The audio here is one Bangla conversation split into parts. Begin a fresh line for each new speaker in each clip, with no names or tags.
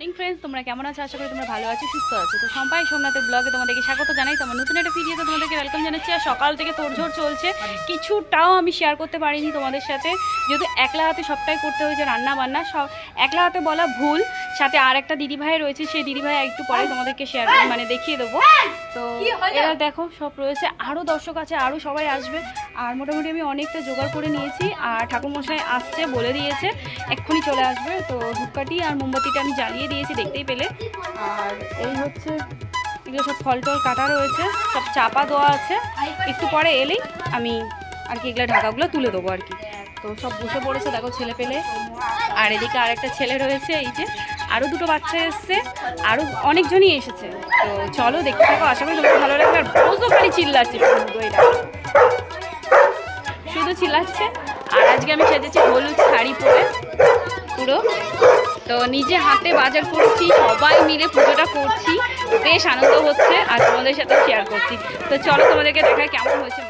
মর্নিং ফ্রেন্ডস তোমরা কেমন আছো? আশা করি তোমরা ভালো আছো সুস্থ আছো। তো সম্পাই সোমনাথের ব্লগে তোমাদেরকে স্বাগত জানাই। তোমার নতুন একটা ভিডিওতে তোমাদেরকে ওয়েলকাম জানাচ্ছি। আর সকাল থেকে তোড়ঝোড় চলছে। কিছুটাও আমি শেয়ার করতে পারিনি তোমাদের সাথে। যেহেতু একলা হাতে সবটাই করতে হয়েছে রান্না বান্না সব একলা হাতে বলা ভুল। সাথে আর একটা দিদিভাই রয়েছে সেই দিদিভাই একটু পরে তোমাদেরকে শেয়ার মানে দেখিয়ে দেবো। তো এবার দেখো সব রয়েছে। আরও দর্শক আছে আরও সবাই আসবে। আর মোটামুটি আমি অনেকটা জোগাড় করে নিয়েছি আর ঠাকুরমশাই আসছে বলে দিয়েছে, এক্ষুনি চলে আসবে। তো ধূপকাঠি আর মোমবাতিটা আমি জ্বালিয়ে দিয়েছি দেখতেই পেলে। আর এই হচ্ছে এগুলো সব ফল টল কাটা রয়েছে, সব চাপা দেওয়া আছে। একটু পরে এলেই আমি আর কি এগুলো ঢাকাগুলো তুলে দেবো আর কি। তো সব বসে পড়েছে দেখো ছেলে পেলে। আর এদিকে আরেকটা ছেলে রয়েছে, এই যে আরও দুটো বাচ্চা এসছে আরও অনেকজনই এসেছে। তো চলো দেখতে থাকো, আশা করি তোমাকে ভালো লাগবে। আর বসো খালি চিল্লাচ্ছে চিল্লাচ্ছে। আর আজকে আমি সেজেছি হলুদ শাড়ি পরে, পুরো। তো নিজে হাতে বাজার করছি, সবাই মিলে পুজোটা করছি। বেশ আনন্দ হচ্ছে, আর তোমাদের সাথে শেয়ার করছি। তো চলো তোমাদেরকে দেখায় কেমন হয়েছে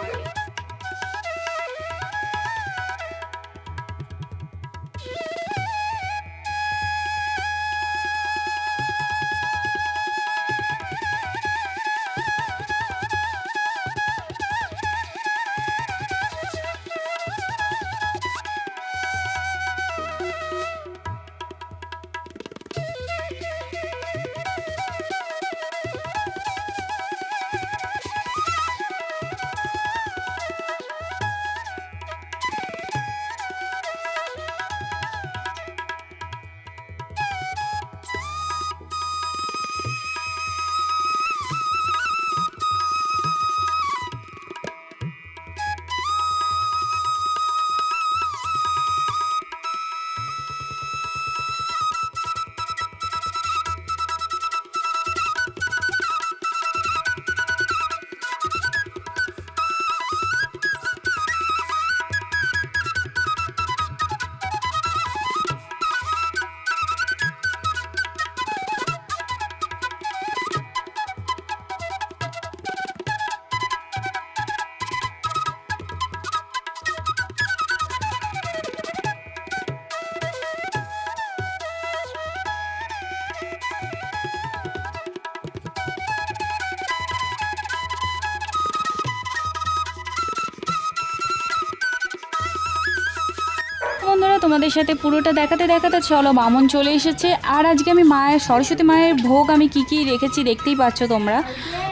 তোমাদের সাথে পুরোটা দেখাতে দেখাতে চলো বামন চলে এসেছে। আর আজকে আমি মায়ের সরস্বতী মায়ের ভোগ আমি কি কি রেখেছি দেখতেই পাচ্ছ তোমরা।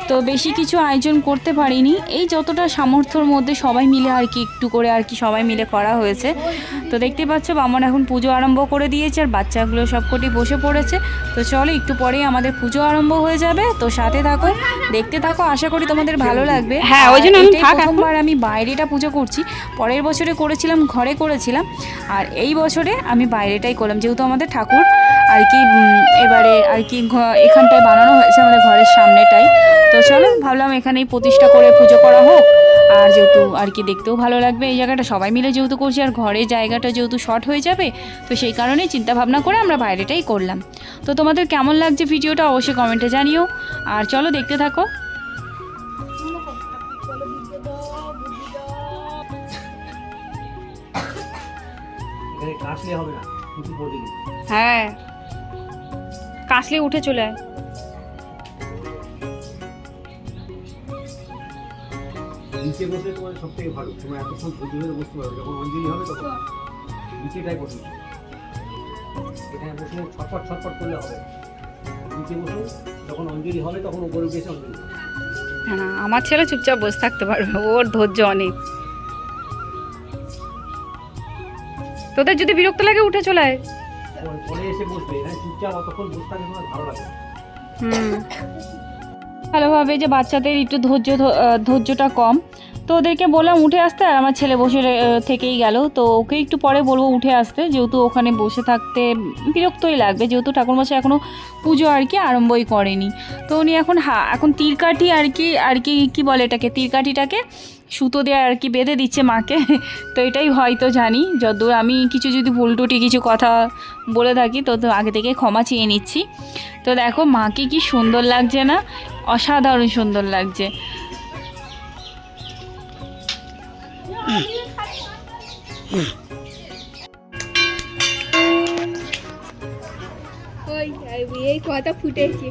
তো বেশি কিছু আয়োজন করতে পারিনি। এই যতটা সামর্থ্যর মধ্যে সবাই মিলে আর কি একটু করে আর কি সবাই মিলে করা হয়েছে। তো দেখতেই পাচ্ছ বামন এখন পুজো আরম্ভ করে দিয়েছে আর বাচ্চাগুলো সবকটি বসে পড়েছে। তো চলো একটু পরেই আমাদের পুজো আরম্ভ হয়ে যাবে। তো সাথে থাকো দেখতে থাকো আশা করি তোমাদের ভালো লাগবে।
হ্যাঁ, ওই জন্য আমি।
প্রথমবার আমি বাইরেটা পুজো করছি। পরের বছরে করেছিলাম ঘরে করেছিলাম। আর এই বছরে আমি বাইরেটাই করলাম। যেহেতু আমাদের ঠাকুর আর কি এবারে আর কি এখানটায় বানানো হয়েছে আমাদের ঘরের সামনেটাই। তো চলো, ভাবলাম এখানেই প্রতিষ্ঠা করে পুজো করা হোক। আর যেহেতু আর কি দেখতেও ভালো লাগবে এই জায়গাটা। সবাই মিলে যেহেতু করছি, আর ঘরের জায়গাটা যেহেতু শর্ট হয়ে যাবে, তো সেই কারণেই চিন্তা ভাবনা করে আমরা বাইরেটাই করলাম। তো তোমাদের কেমন লাগছে ভিডিওটা অবশ্যই কমেন্টে জানিও। আর চলো, দেখতে থাকো।
কাশলে হবে না কিছু করে
হ্যাঁ। কাশলে উঠে চলে আয়।
নিচে বসলে তোমার সব থেকে ভালো তোমরা এতক্ষণ ধৈর্য ধরে বসতে পারবে যখন অঞ্জলি হবে তখন। নিচেটাই বসবে এখানে বসে ছটপট ছটপট করলে হবে। নিচে বসো যখন অঞ্জলি হবে তখন উপরে উঠে অঞ্জলি
হ্যাঁ আমার ছেলে চুপচাপ বসে থাকতে পারবে ওর ধৈর্য অনেক তোদের যদি বিরক্ত লাগে উঠে চলে আয়। ভালোভাবে যে বাচ্চাদের একটু ধৈর্য ধৈর্যটা কম। তো ওদেরকে বললাম উঠে আসতে আর আমার ছেলে বসে থেকেই গেল। তো ওকে একটু পরে বলব উঠে আসতে যেহেতু ওখানে বসে থাকতে বিরক্তই লাগবে। যেহেতু ঠাকুরমশাই এখনও পুজো আর কি আরম্ভই করেনি। তো উনি এখন হা এখন তীরকাঠি আর কি আর কি কী বলে এটাকে তীরকাঠিটাকে সুতো দিয়ে আর কি বেঁধে দিচ্ছে মাকে। তো এটাই হয়তো জানি। যতদূর আমি কিছু যদি ভুলটুটি কিছু কথা বলে থাকি, তো আগে থেকে ক্ষমা চেয়ে নিচ্ছি। তো দেখো, মাকে কি সুন্দর লাগছে না? অসাধারণ সুন্দর লাগছে।
এই কথা ফুটেছে।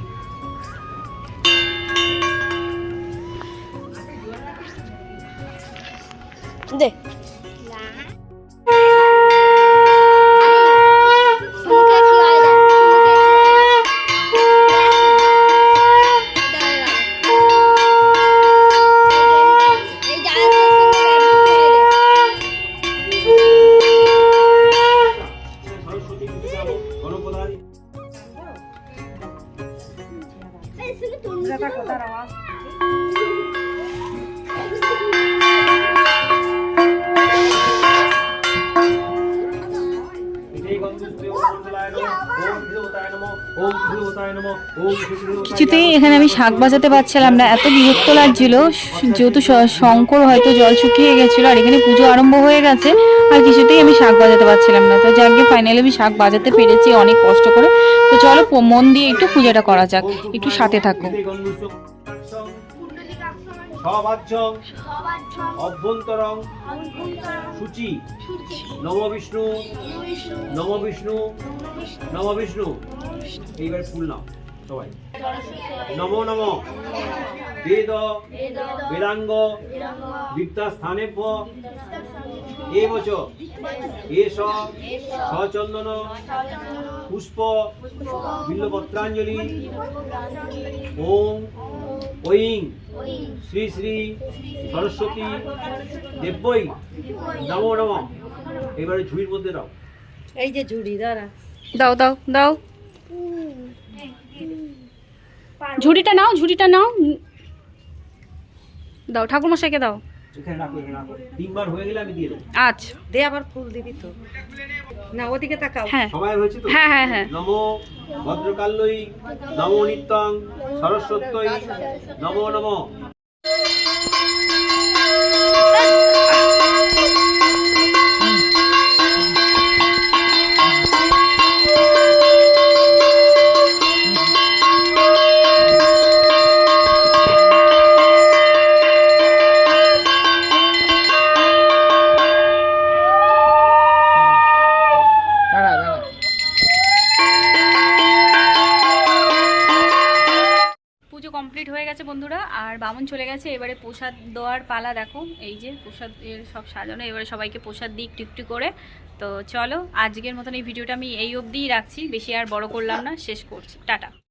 দে
সরস্বতী
কিছুতেই এখানে আমি শাক বাজাতে পারছিলাম না। এত বিরক্ত লাগছিল। যেহেতু শ- শঙ্কর হয়তো জল শুকিয়ে গেছিল আর এখানে পুজো আরম্ভ হয়ে গেছে আর কিছুতেই আমি শাক বাজাতে পারছিলাম না। তো যাকে ফাইনালি আমি শাক বাজাতে পেরেছি অনেক কষ্ট করে। তো চলো মন দিয়ে একটু পুজোটা করা যাক। একটু সাথে থাকো।
সবাচ্ছং অভ্যন্তরং সূচি নম বিষ্ণু নম বিষ্ণু নম বিষ্ণু এইবার ফুল নাও, সবাই। নম নম। বেদ, বেদাঙ্গ বিদ্যা স্থানে এ বচ এস সচন্দন পুষ্প, বিল্লপত্রাঞ্জলি। ওম, ঐং। শ্রী শ্রী সরস্বতী দেব্যই নমো নম। এবারে ঝুড়ির মধ্যে দাও।
এই যে ঝুড়ি, দাঁড়া।
দাও দাও দাও। ঝুড়িটা নাও ঝুড়িটা নাও। দাও ঠাকুরমশাইকে দাও।
হয়ে
আচ্ছা।
দে আবার ফুল দিবি তো। না ওদিকে তাকাও।
হ্যাঁ।
সবাই হয়েছে তো?
হ্যাঁ হ্যাঁ হ্যাঁ।
নমো ভদ্রকাল্যই নমো নিত্যং সরস্বত্যই নমো নমো।
পুজো কমপ্লিট হয়ে গেছে বন্ধুরা, আর বামন চলে গেছে, এবারে প্রসাদ দেওয়ার পালা দেখো, এই যে প্রসাদ সব সাজানো, এবারে সবাইকে প্রসাদ দিই একটু করে। তো চলো, আজকের মতন এই ভিডিওটা আমি এই অবধিই রাখছি, বেশি আর বড় করলাম না, শেষ করছি, টাটা।